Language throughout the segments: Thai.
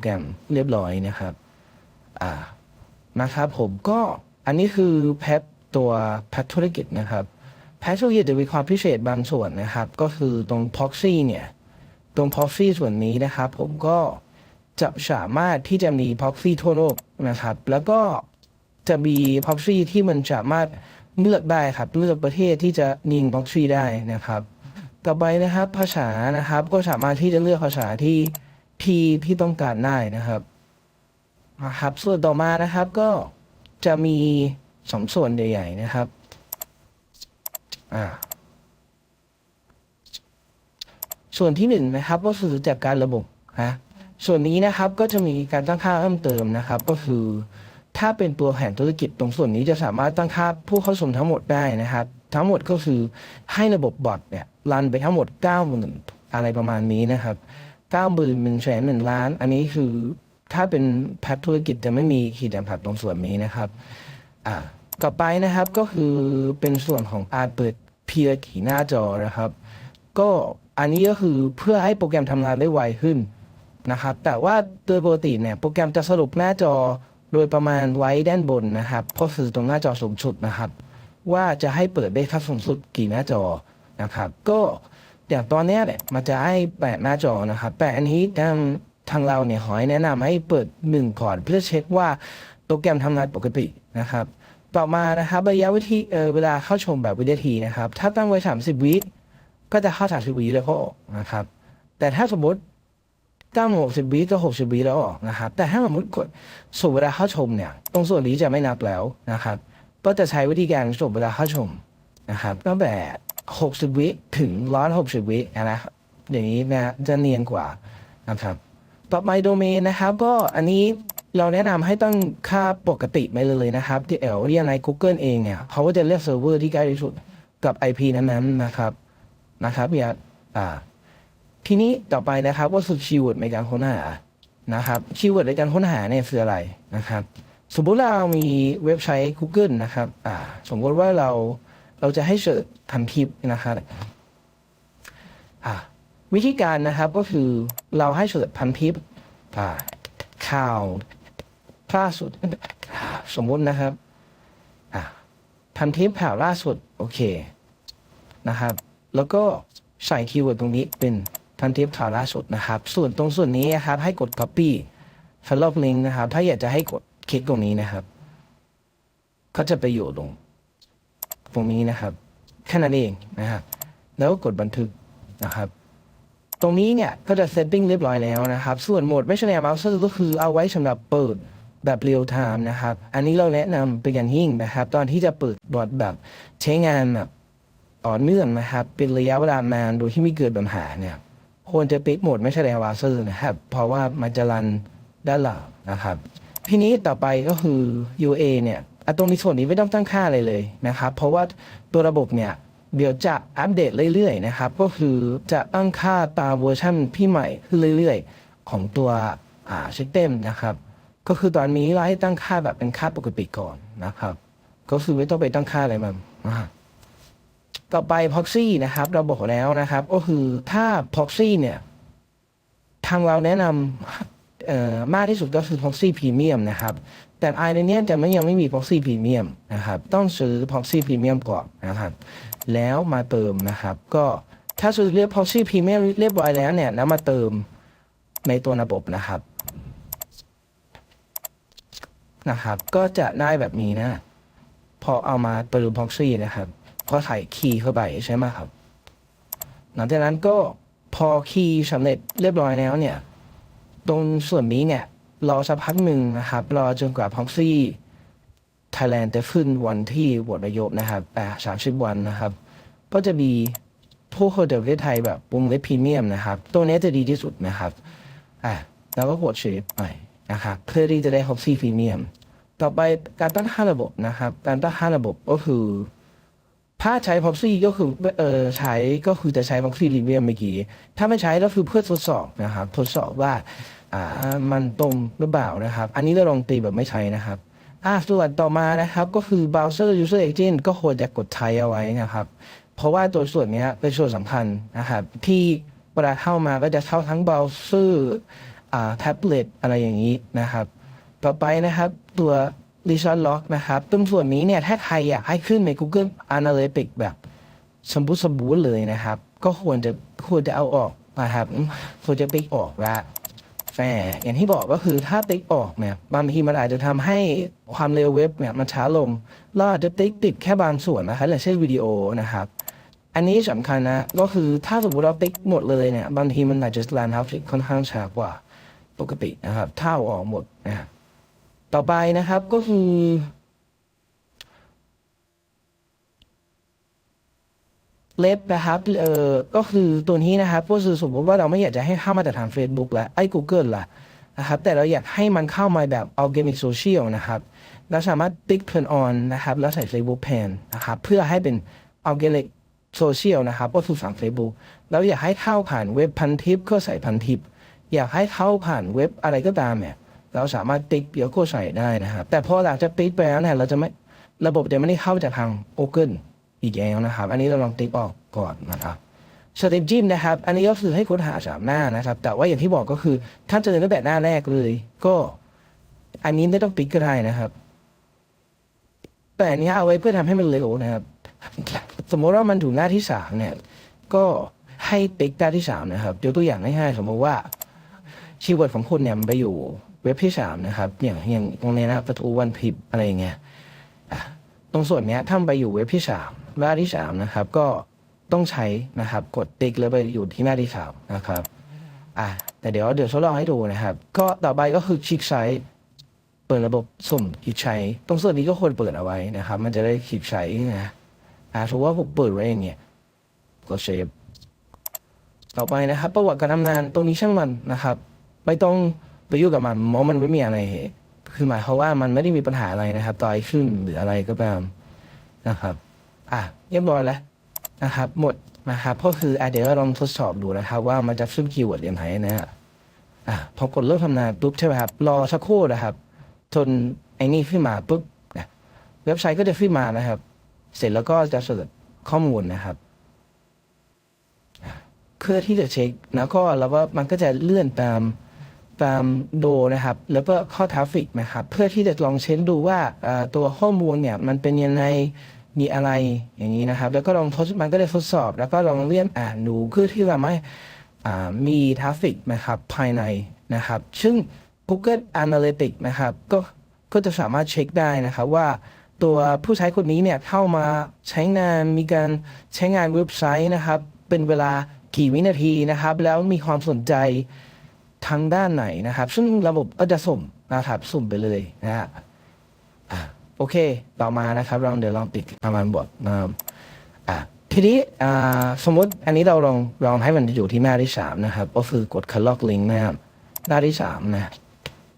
แกรมเรียบร้อยนะครับ อ่านะครับผมก็อันนี้คือแพทตัวแพทธุรกิจนะครับแพทธุรกิจจะมีความพิเศษบางส่วนนะครับ ก็คือตรง proxy เนี่ย ตรง proxy ส่วนนี้นะครับ ผมก็จะสามารถที่จะมี proxy ทั่วโลกนะครับ แล้วก็จะมี proxy ที่มันสามารถเลือกได้ครับ เลือกประเทศที่จะยิง proxy ได้นะครับ ต่อไปนะครับ ภาษานะครับก็สามารถที่จะเลือกภาษาที่ ที่ที่ต้องการได้นะครับนะครับส่วนต่อมานะครับก็จะมีสองส่วนใหญ่ ๆ นะครับอ่าส่วนที่หนึ่งนะครับ ก็คือจัดการระบบนะส่วนนี้นะครับก็จะมีการตั้งค่าเพิ่มเติมนะครับ ก็คือถ้าเป็นตัวแผนธุรกิจตรงส่วนนี้จะสามารถตั้งค่าผู้เข้าชมทั้งหมดได้นะครับ ทั้งหมดก็คือให้ระบบบอทเนี่ยรันไปทั้งหมด9ก้าหมื่นอะไรประมาณนี้นะครับ 9ก้าหมื่นหนึ่งแสนหนึ่งล้าน อันนี้คือถ้าเป็นแพทธุรกิจจะไม่มีขีดจำกัดตรงส่วนนี้นะครับ อ่าต่อไปนะครับก็คือเป็นส่วนของอาเปิดเพียร์ขีหน้าจอนะครับ ก็อันนี้ก็คือเพื่อให้โปรแกรมทำงานได้ไวขึ้นนะครับ แต่ว่าโดยปกติเนี่ยโปรแกรมจะสรุปหน้าจอโดยประมาณไว้ด้านบนนะครับก็คือตรงหน้าจอสูงสุดนะครับ ว่าจะให้เปิดได้ค่าสูงสุดกี่หน้าจอนะครับ ก็ อย่างตอนนี้เนี่ยมันจะให้แปดหน้าจอนะครับแต่อันนี้ทางทางเราเนี่ยขอให้แนะนำให้เปิดหนึ่งก่อนเพื่อเช็คว่าโปรแกรมทำงานปกตินะครับ ต่อมานะครับระยะวิธีเออเวลาเข้าชมแบบวินาทีนะครับ ถ้าตั้งไว้ 30 วิก็จะเข้า30วิแล้วก็ออกนะครับ แต่ถ้าสมมติตั้ง60วิก็60วิแล้วออกนะครับ แต่ถ้าสมมติกดสูบเวลาเข้าชมเนี่ยตรงส่วนนี้จะไม่นับแล้วนะครับ ก็จะใช้วิธีการสูบเวลาเข้าชมนะครับตั้งแต่ 60 วิถึง 160 วินะครับอย่างนี้นะจะเนียนกว่านะครับต่อไปโดเมนนะครับ ก็อันนี้เราแนะนำให้ตั้งค่าปกติไปเลยนะครับ ที่เอลเรียกใน Google เองเนี่ยเขาก็จะเลือกเซิร์ฟเวอร์ที่ใกล้ที่สุดกับ IP นั้นๆนะครับนะครับอย่าอ่า ทีนี้ต่อไปนะครับว่าสุดคีย์เวิร์ดในการค้นหานะครับคีย์เวิร์ดในการค้นหาเนี่ยคืออะไรนะครับ สมมุติเรามีเว็บไซต์ Google นะครับอ่าสมมติว่าเรา เราจะให้เสิร์ชพันทิปนะครับวิธีการนะครับก็คือเราให้เสิร์ชพันทิปข่าวล่าสุด สมมุตินะครับพันทิปข่าวล่าสุด โอเคนะครับ แล้วก็ใส่คีย์เวิร์ดตรงนี้เป็นพันทิปข่าวล่าสุดนะครับ ส่วนตรงส่วนนี้นะครับ ให้กด copy ฟ o ล l o w link นะครับ ถ้าอยากจะให้กดคลิกตรงนี้นะครับ ก็จะไปอยู่ตรง ตรงนี้นะครับแค่นั้นเองนะครับแล้วก็กดบันทึกนะครับ ตรงนี้เนี่ยก็จะเซตติ้งเรียบร้อยแล้วนะครับ ส่วนโหมดไม่ใช่แนวเบราว์เซอร์ก็คือเอาไว้สำหรับเปิดแบบเรียลไทม์นะครับ อันนี้เราแนะนำเป็นอย่างยิ่งนะครับ ตอนที่จะเปิดบอร์ดแบบใช้งานแบบต่อเนื่องนะครับ เป็นระยะเวลานานโดยที่ไม่เกิดปัญหาเนี่ยควรจะปิดโหมดไม่ใช่แนวเบราว์เซอร์นะครับ เพราะว่ามันจะรันด้านหลังนะครับ ทีนี้ต่อไปก็คือ UA เนี่ย ตรงนี้ส่วนนี้ไม่ต้องตั้งค่าอะไรเลยนะครับ เพราะว่าตัวระบบเนี่ยเดี๋ยวจะอัปเดตเรื่อยๆนะครับ ก็คือจะตั้งค่าตามเวอร์ชันที่ใหม่ขึ้นเรื่อยๆ ของตัวอ่าซิสเต็มนะครับ ก็คือตอนนี้เราให้ตั้งค่าแบบเป็นค่าปกติก่อนนะครับ ก็คือไม่ต้องไปตั้งค่าอะไรมันต่อไป proxy นะครับ เราบอกแล้วนะครับ ก็คือถ้า proxy เนี่ย ทางเราแนะนำ เอ่อมากที่สุดก็คือ proxy premium นะครับ แต่ไอในนี้จะไม่ยังไม่มี proxy premium นะครับ ต้องซื้อ proxy premium ก่อนนะครับ แล้วมาเติมนะครับ ก็ถ้าซื้อเรียก proxy premium เรียบร้อยแล้วเนี่ยแล้วมาเติมในตัวระบบนะครับนะครับ ก็จะได้แบบนี้นะ พอเอามาเติม proxy นะครับพอใส่คีย์เข้าไปใช่ไหมครับ หลังจากนั้นก็พอคีย์สำเร็จเรียบร้อยแล้วเนี่ย ตรงส่วนนี้เนี่ยรอสักพักหนึ่งนะครับ รอจนกว่า proxy Thailand จะขึ้นวันที่โหวตนายกนะครับอ่าสามสิบวันนะครับ ก็จะมีผู้คนจากประเทศไทยแบบวงเล็บพรีเมียมนะครับ ตัวนี้จะดีที่สุดนะครับอ่าแล้วก็กดเชฟไปนะครับเพื่อที่จะได้ proxy premium ต่อไปการตั้งค่าระบบนะครับ การตั้งค่าระบบก็คือ ถ้าใช้ proxy ก็คือเออใช้ก็คือจะใช้ proxy premium เมื่อกี้ ถ้าไม่ใช้ก็คือเพื่อทดสอบนะครับ ทดสอบว่า อ่ามันตรงหรือเปล่านะครับ อันนี้เราลองตีแบบไม่ใช้นะครับอ่าส่วนต่อมานะครับก็คือ browser user agent ก็ควรจะกดใช้เอาไว้นะครับ เพราะว่าตัวส่วนนี้เป็นส่วนสำคัญนะครับที่เวลาเข้ามาก็จะเข้าทั้ง browser อ่าแท็บเล็ตอะไรอย่างนี้นะครับ ต่อไปนะครับตัว r e s o r t Lock นะครับตรงส่วนนี้เนี่ยถ้าใครอยากให้ขึ้นใน Google Analytics แบบสมบูรณ์สมบูรณ์เลยนะครับ ก็ควรจะควรจะเอาออกนะครับควรจะติ๊กออกละ แต่อย่างที่บอกก็คือถ้าติ๊กออกเนี่ยบางทีมันอาจจะทำให้ความเร็วเว็บเนี่ยมันช้าลงเราอาจจะติ๊กติดแค่บางส่วนนะครับอย่างเช่นวิดีโอนะครับ อันนี้สำคัญนะก็คือถ้าสมมติเราติ๊กหมดเลยเนี่ยบางทีมันอาจจะแลนทับค่อนข้างช้ากว่าปกตินะครับ ถ้าอาออกหมดนะครับต่อไปนะครับก็คือ เล็บนะครับ เอ่อ ก็คือตัวนี้นะครับ ก็คือสมมติว่าเราไม่อยากจะให้เข้ามาแต่ทาง Facebook ละไอ้ Google ละนะครับ แต่เราอยากให้มันเข้ามาแบบ Organic Social นะครับ เราสามารถติ๊ก turn on นะครับ แล้วใส่ Facebook Pan นะครับ เพื่อให้เป็น Organic Social นะครับ ก็คือฝั่ง Facebook แล้วอยากให้เข้าผ่านเว็บพันทิปก็ใส่พันทิป อยากให้เข้าผ่านเว็บอะไรก็ตามเนี่ย เราสามารถติ๊กเดี๋ยวก็ใส่ได้นะครับ แต่พอหลังจากติ๊กไปแล้วเนี่ย เราจะไม่ ระบบจะไม่ได้เข้าจากทาง Google อีกแล้วนะครับ อันนี้เราลองติ๊กออกก่อนนะครับสเต็ปจิ้มนะครับ อันนี้ก็คือให้ค้นหาสามหน้านะครับ แต่ว่าอย่างที่บอกก็คือ ถ้าเจอตั้งแต่หน้าแรกเลย ก็ อันนี้ไม่ต้องติ๊กก็ได้นะครับ แต่อันนี้เอาไว้เพื่อทำให้มันเร็วนะครับ สมมติว่ามันถึงหน้าที่สามเนี่ย ก็ให้ติ๊กหน้าที่สามนะครับยกตัวอย่างง่ายๆสมมติว่าคีย์เวิร์ดของคุณเนี่ยมันไปอยู่เว็บที่สามนะครับ อย่างอย่างตรงนี้นะครับประตูวันพิบอะไรเงี้ยตรงส่วนเนี้ยถ้ามันไปอยู่เว็บที่สาม หน้าที่สามนะครับก็ต้องใช้นะครับกดติ๊กแล้วไปอยู่ที่หน้าที่สามนะครับอะแต่เดี๋ยวเดี๋ยวทดลองให้ดูนะครับ ก็ต่อไปก็คือคลิกใช้เปิดระบบสุ่มคลิกใช้ตรงส่วนนี้ก็ควรเปิดเอาไว้นะครับ มันจะได้คลิกใช้นะอ่าถือว่าผมเปิดไว้องเงี้ยก็เซฟต่อไปนะครับ ประวัติการทำงานตรงนี้ช่างมันนะครับ ไม่ต้องไปยุ่งกับมันเพราะมันไม่มีอะไรคือหมายความว่ามันไม่ได้มีปัญหาอะไรนะครับ ต่อให้ขึ้นหรืออะไรก็ตามนะครับ อะเรียบร้อยแล้วนะครับ หมดนะครับก็คืออะเดี๋ยวเราลองทดสอบดูนะครับ ว่ามันจะขึ้นคีย์เวิร์ดยังไงนะฮะอะพอกดเริ่มทำงานปุ๊บใช่ไหมครับรอสักครู่นะครับจนไอ้นี่ขึ้นมาปุ๊บนะเว็บไซต์ก็จะขึ้นมานะครับ เสร็จแล้วก็จะเสิร์ชข้อมูลนะครับเพื่อที่จะเช็คแล้วก็แล้วว่ามันก็จะเลื่อนตามตามโดนะครับ แล้วก็ข้อทราฟิกนะครับ เพื่อที่จะลองเช็คดูว่าตัวข้อมูลเนี่ยมันเป็นยังไง มีอะไรอย่างนี้นะครับ แล้วก็ลองทดมันก็ได้ทดสอบ แล้วก็ลองเลื่อนอ่านดูเพื่อที่จะไม่มีทราฟฟิกนะครับภายในนะครับ ซึ่ง Google Analytics นะครับก็ก็จะสามารถเช็คได้นะครับว่าตัวผู้ใช้คนนี้เนี่ยเข้ามาใช้งานมีการใช้งานเว็บไซต์นะครับ เป็นเวลากี่วินาทีนะครับ แล้วมีความสนใจทางด้านไหนนะครับ ซึ่งระบบก็จะสุ่มนะครับสุ่มไปเลยนะฮะอะ โอเค ต่อมานะครับเราเดี๋ยวลองปิดประมาณบทนะครับอะทีนี้อ่าสมมติอันนี้เราลองลองให้มันอยู่ที่หน้าที่สามนะครับ ก็คือกด c o l o c link นะครับหน้าที่สามนะ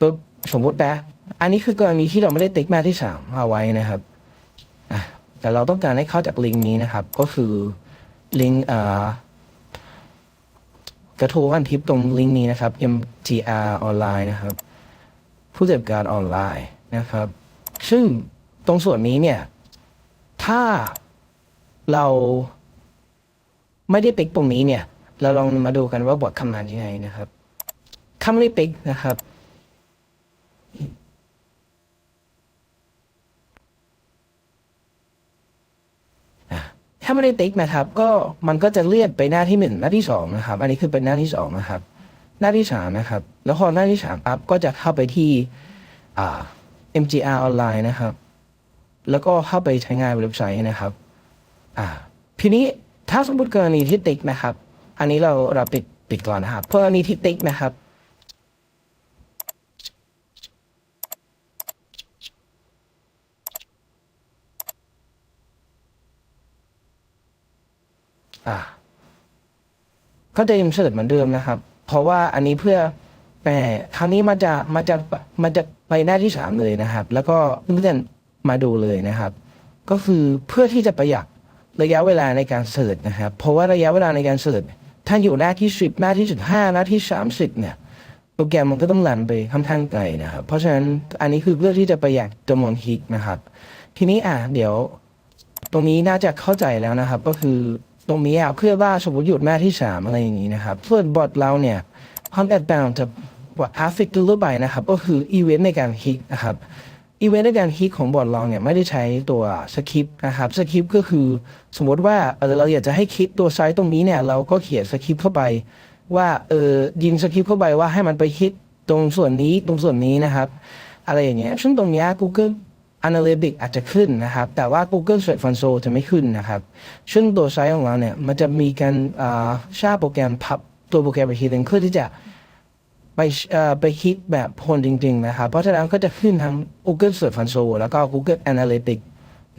ปุ๊บสมมตินะอันนี้คือกรณีที่เราไม่ได้ติ๊กหน้าที่สามเอาไว้นะครับอะแต่เราต้องการให้เข้าจากลิงก์นี้นะครับ ก็คือลิงก์อ่ากระทู้วันทิปตรงลิงก์นี้นะครับ MGR ออนไลน์นะครับ ผู้จัดการออนไลน์นะครับ ซึ่งตรงส่วนนี้เนี่ย ถ้าเราไม่ได้ติ๊กตรงนี้เนี่ย เราลองมาดูกันว่าบทคำนานยังไงนะครับคำไม่ติ๊กนะครับ ถ้าไม่ได้ติ๊กนะครับ ก็มันก็จะเลื่อนไปหน้าที่หนึ่งหน้าที่สองนะครับ อันนี้คือเป็นหน้าที่สองนะครับ หน้าที่สามนะครับ แล้วพอหน้าที่สามปั๊บก็จะเข้าไปที่ อ่า MGR ออนไลน์นะครับ แล้วก็เข้าไปใช้งานเว็บไซต์นะครับ อ่าทีนี้ถ้าสมมติกรณีที่ติ๊กนะครับ อันนี้เราเราปิดปิดก่อนนะครับกรณีที่ติ๊กนะครับอ่าก็จะยังเสิร์ชเหมือนเดิมนะครับ เพราะว่าอันนี้เพื่อ แต่คราวนี้มันจะมันจะมันจะไปหน้าที่สามเลยนะครับ แล้วก็เลื่อนมาดูเลยนะครับ ก็คือเพื่อที่จะประหยัดระยะเวลาในการเสิร์ชนะครับ เพราะว่าระยะเวลาในการเสิร์ชถ้าอยู่หน้าที่สิบหน้าที่สิบห้าหน้าที่สามสิบเนี่ยโปรแกรมมันก็ต้องรันไปค่อนข้างไกลนะครับ เพราะฉะนั้นอันนี้คือเพื่อที่จะประหยัดจำนวนคลิกนะครับ ทีนี้อะเดี๋ยว ตรงนี้น่าจะเข้าใจแล้วนะครับ ก็คือตรงนี้อะเพื่อว่าสมมติหยุดหน้าที่สามอะไรอย่างนี้นะครับส่วนบอทเราเนี่ยความแตกต่างจะ กว่าทราฟฟิกทั่วไปนะครับ ก็คืออีเวนต์ในการคลิกนะครับอีเวนต์ในการคลิกของบอร์ดลองเนี่ยไม่ได้ใช้ตัวสคริปต์นะครับสคริปต์ก็คือสมมติว่าเราอยากจะให้คลิกตัวไซต์ตรงนี้เนี่ยเราก็เขียนสคริปต์เข้าไป ว่าเออยิงสคริปต์เข้าไปว่าให้มันไปคลิกตรงส่วนนี้ตรงส่วนนี้นะครับ อะไรอย่างเงี้ยซึ่งตรงนี้ Google Analytics อาจจะขึ้นนะครับ แต่ว่า Google Search Console จะไม่ขึ้นนะครับ ซึ่งตัวไซต์ของเราเนี่ยมันจะมีการอ่าชาโปรแกรมพับตัวโปรแกรมไปทีหนึงเพื่อที่จะ ไปเอ่อไปคิดแบบคนจริง ๆ นะครับ เพราะฉะนั้นก็จะขึ้นทั้ง Google Search Console แล้วก็ Google Analytics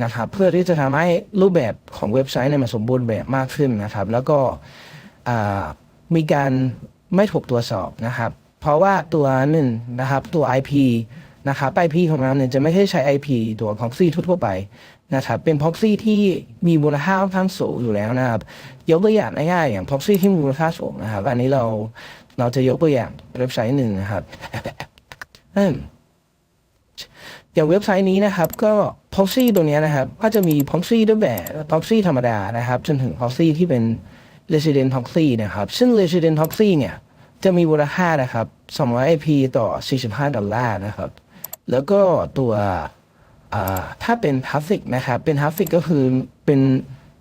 นะครับเพื่อที่จะทำให้รูปแบบของเว็บไซต์เนี่ยมันสมบูรณ์แบบมากขึ้นนะครับ แล้วก็มีการไม่ถูกตรวจสอบนะครับ เพราะว่าตัวหนึ่งนะครับตัว IP นะครับ IP ของเราเนี่ยจะไม่ใช่ใช้ IP ตัว proxy ทั่วไปนะครับ เป็น proxy ที่มีมูลค่าค่อนข้างสูงอยู่แล้วนะครับ ยกตัวอย่างง่ายๆอย่าง proxy ที่มีมูลค่าสูงนะครับ อันนี้เรา เราจะยกตัวอย่างเว็บไซต์หนึ่งนะครับอย่างเว็บไซต์นี้นะครับ ก็ proxy ตัวนี้นะครับ ก็จะมี proxy ด้วยแบบ proxy ธรรมดานะครับ จนถึง proxy ที่เป็น resident proxy นะครับ ซึ่ง resident proxy เนี่ย จะมีมูลค่านะครับ200 IP ต่อ 45 ดอลลาร์นะครับ แล้วก็ตัวถ้าเป็น traffic นะครับ เป็น traffic ก็คือเป็น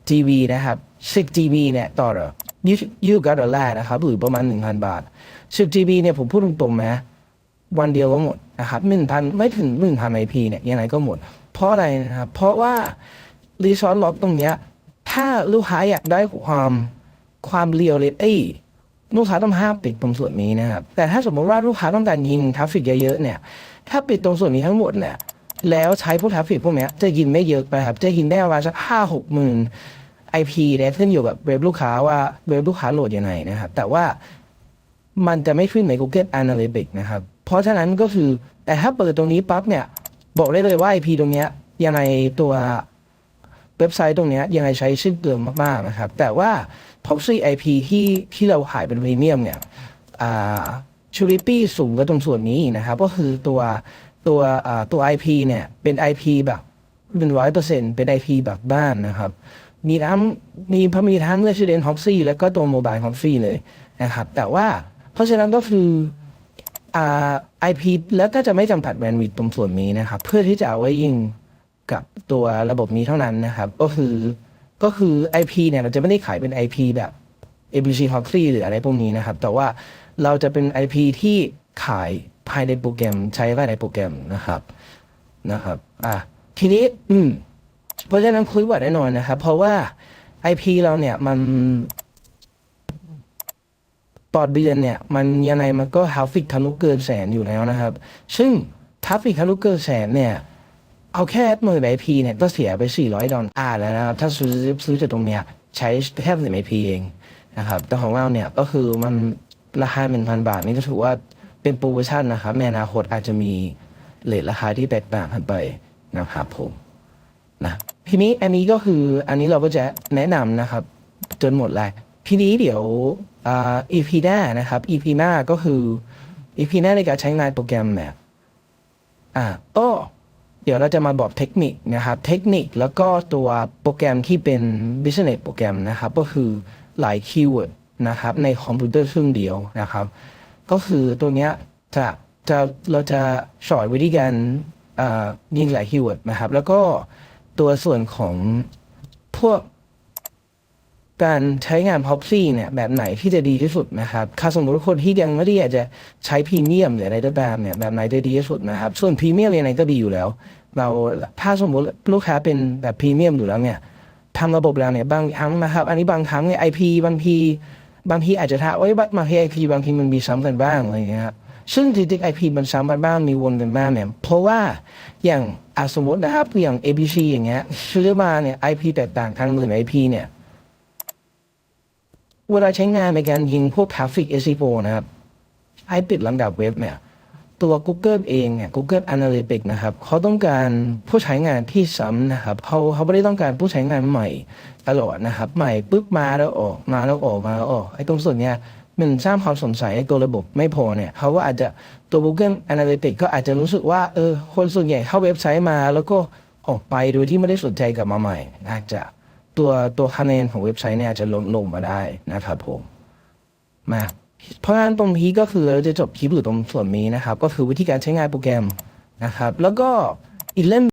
GB นะครับ10 GB เนี่ยต่อ29ดอลลาร์นะครับหรือประมาณ 1,000 บาท10 GB เนี่ยผมพูดตรงๆนะวันเดียวก็หมดนะครับหนึ่งพันไม่ถึงหนึ่งพันไอพีเนี่ยยังไงก็หมด เพราะอะไรนะครับ เพราะว่ารีซอสล็อกตรงเนี้ยถ้าลูกค้าอยากได้ความความเรียลเลยเอ้ยลูกค้าต้องห้ามปิดตรงส่วนนี้นะครับ แต่ถ้าสมมติว่าลูกค้าต้องการยิงทราฟฟิกเยอะๆเนี่ย ถ้าปิดตรงส่วนนี้ทั้งหมดเนี่ย แล้วใช้พวกทราฟฟิกพวกเนี้ยจะยินไม่เยอะไปครับ จะยินได้ประมาณสักห้าหกหมื่นไอพีเนี่ยขึ้นอยู่กับเว็บลูกค้าว่าเว็บลูกค้าโหลดยังไงนะครับ แต่ว่ามันจะไม่ขึ้นใน Google Analytics นะครับ เพราะฉะนั้นก็คือแต่ถ้าเปิดตรงนี้ปั๊บเนี่ย บอกได้เลยว่า IP ตรงเนี้ยยังไงตัวเว็บไซต์ตรงเนี้ยยังไงใช้ชื่อเดิมมาก ๆ นะครับ แต่ว่า proxy IP ที่ที่เราขายเป็นพรีเมียมเนี่ยชูริปี้สูงกว่าตรงส่วนนี้นะครับ ก็คือตัว ตัวตัว IP เนี่ยเป็น IP แบบเป็นร้อยเปอร์เซ็นต์เป็น IP แบบบ้านนะครับ มีทั้งมีพมีทั้ง Resident Proxy แล้วก็ตัว Mobile Proxy เลยนะครับแต่ว่าเพราะฉะนั้นก็คืออ่า IP แล้วก็จะไม่จำกัดแบนด์วิดตรงส่วนนี้นะครับ เพื่อที่จะเอาไว้ยิงกับตัวระบบนี้เท่านั้นนะครับ ก็คือก็คือ IP เนี่ยเราจะไม่ได้ขายเป็น IP แบบ ABC Proxy หรืออะไรพวกนี้นะครับ แต่ว่าเราจะเป็น IP ที่ขาย ภายในโปรแกรมใช้ภายในโปรแกรมนะครับนะครับ อะทีนี้ อืม เพราะฉะนั้นคุยว่าแน่นอนนะครับ เพราะว่า IP เราเนี่ยมันปอดเดือนเนี่ย มันยังไงมันก็ทราฟิกทะลุเกินแสนอยู่แล้วนะครับ ซึ่งทราฟฟิกทะลุเกินแสนเนี่ย เอาแค่หมื่นไอพีเนี่ยก็เสียไป 400 ดอลลาร์แล้วนะครับ ถ้าซื้อซื้อจากตรงเนี้ยใช้แค่หมื่นไอพีเองนะครับ แต่ของเราเนี่ยก็คือมันราคาเป็นพันบาทนี่ก็ถือว่า เป็นโปรโมชั่นนะครับในอนาคตอาจจะมีเลทราคาที่แตกต่างกันไปนะครับผมนะทีนี้อันนี้ก็คืออันนี้เราก็จะแนะนำนะครับ จนหมดเลยทีนี้เดี๋ยวอ่า EP หน้านะครับ EP หน้าก็คือ EP หน้าในการใช้งานโปรแกรมแบบอ่าก็เดี๋ยวเราจะมาบอกเทคนิคนะครับ เทคนิคแล้วก็ตัวโปรแกรมที่เป็น business โปรแกรมนะครับ ก็คือหลายคีย์เวิร์ดนะครับ ในคอมพิวเตอร์เครื่องเดียวนะครับ ก็คือตัวเนี้ยจะจะเราจะสอนวิธีการอ่ายิงหลายคีย์เวิร์ดนะครับ แล้วก็ตัวส่วนของพวกการใช้งาน proxy เนี่ยแบบไหนที่จะดีที่สุดนะครับถ้าสมมติคนที่ยังไม่ได้อยากจะใช้พรีเมียมหรืออะไรก็ตามเนี่ยแบบไหนจะดีที่สุดนะครับ ส่วนพรีเมียมยังไงก็ดีอยู่แล้ว เราถ้าสมมติลูกค้าเป็นแบบพรีเมียมอยู่แล้วเนี่ยทำระบบแล้วเนี่ยบางครั้งนะครับ อันนี้บางครั้งเนี่ย IP บางที บางทีอาจจะท้าโอ้ยบัตมาที่ IP บางทีมันมีซ้ำกันบ้างอะไรอย่างเงี้ยครับซึ่งจริงๆ IP มันซ้ำกันบ้างมีวนกันบ้างเนี่ยเพราะว่าอย่างอาสมมตินะครับอย่าง ABC อย่างเงี้ยซื้อมาเนี่ยไอพีแตกต่างทางหมื่น IP เนี่ยเวลาใช้งานในการยิงพวกท่าฟิกเอสีโฟนะครับไอติดลำดับเว็บเนี่ย ตัว Google เองเนี่ย Google Analytics นะครับเขาต้องการผู้ใช้งานที่ซ้ำนะครับเขาเขาไม่ได้ต้องการผู้ใช้งานใหม่ตลอดนะครับ ใหม่ปุ๊บมาแล้วออกมาแล้วออกมาแล้วออกไอ้ตรงส่วนเนี้ยมันสร้างความสงสัยในตัวระบบไม่พอเนี่ยเขาก็อาจจะตัว Google Analytics ก็อาจจะรู้สึกว่าเออคนส่วนใหญ่เข้าเว็บไซต์มา แล้วก็ออกไปโดยที่ไม่ได้สนใจกลับมาใหม่อาจจะตัวตัวคะแนนของเว็บไซต์เนี่ยอาจจะลดลงมาได้นะครับผมมา เพราะฉะนั้นตรงนี้ก็คือเราจะจบคลิปอยู่ตรงส่วนนี้นะครับ ก็คือวิธีการใช้งานโปรแกรมนะครับ แล้วก็อีกเล่ม